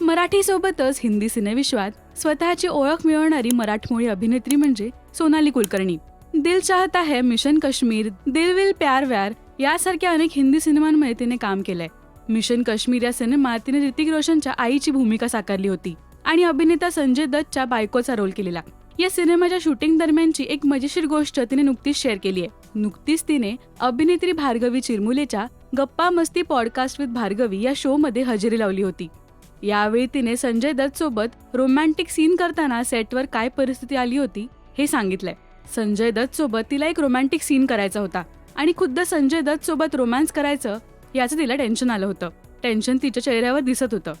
मराठीसोबतच हिंदी सिनेविश्वात स्वतःची ओळख मिळवणारी मराठमोळी अभिनेत्री म्हणजे सोनाली कुलकर्णी. दिल चाहता है मिशन काश्मीर दिल विल प्यार व्यार यासारख्या अनेक हिंदी सिनेमांमध्ये तिने काम केलंय. मिशन काश्मीर या सिनेमात तिने ऋतिक रोशनच्या आईची भूमिका साकारली होती आणि अभिनेता संजय दत्तच्या बायकोचा रोल केलेला. या सिनेमाच्या शूटिंग दरम्यानची एक मजेशीर गोष्ट तिने नुकतीच शेअर केली आहे नुकतीच तिने अभिनेत्री भार्गवी चिरमुलेच्या गप्पा मस्ती पॉडकास्ट विथ भार्गवी या शो मध्ये हजेरी लावली होती. यावेळी तिने संजय दत्त सोबत रोमॅन्टिक सीन करताना सेटवर काय परिस्थिती आली होती हे सांगितलंय. संजय दत्त सोबत तिला एक रोमॅन्टिक सीन करायचा होता आणि खुद्द संजय दत्त सोबत रोमॅन्स करायचं याचं तिला टेन्शन आलं होतं. टेन्शन तिच्या चेहऱ्यावर दिसत होतं.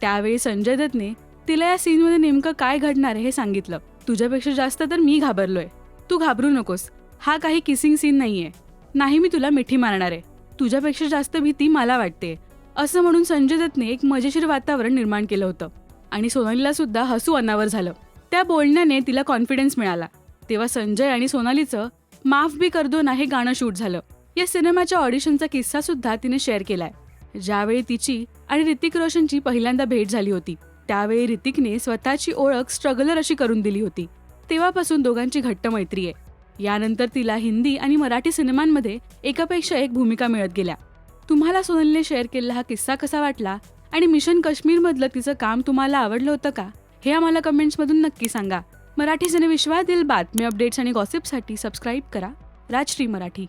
त्यावेळी संजय दत्तने तिला या सीनमध्ये नेमकं काय घडणार आहे हे सांगितलं. तुझ्यापेक्षा जास्त तर मी घाबरलोय. तू घाबरू नकोस. हा काही किसिंग सीन नाहीये. नाही मी तुला मिठी मारणार. आहे तुझ्यापेक्षा जास्त भीती मला वाटते. असं म्हणून संजय दत्तने एक मजेशीर वातावरण निर्माण केलं होतं. आणि सोनालीला सुद्धा हसू अनावर झालं. त्या बोलण्याने तिला कॉन्फिडन्स मिळाला. तेव्हा संजय आणि सोनालीचं माफ बी कर दो ना हे गाणं शूट झालं. या सिनेमाच्या ऑडिशनचा किस्सा सुद्धा तिने शेअर केलाय. ज्यावेळी तिची आणि ऋतिक रोशनची पहिल्यांदा भेट झाली होती त्यावेळी ऋतिकने स्वतःची ओळख स्ट्रगलर अशी करून दिली होती. तेव्हापासून दोघांची घट्ट मैत्री आहे. यानंतर तिला हिंदी आणि मराठी सिनेमांमध्ये एकापेक्षा एक भूमिका मिळत गेल्या. तुम्हाला सोनलने शेअर केलेला हा किस्सा कसा वाटला? आणि मिशन काश्मीरमधलं तिचं काम तुम्हाला आवडलं होतं का? हे आम्हाला कमेंट्समधून नक्की सांगा. मराठी सिनेविश्वातील बातमी अपडेट्स आणि गॉसिपसाठी सबस्क्राईब करा. राजश्री मराठी.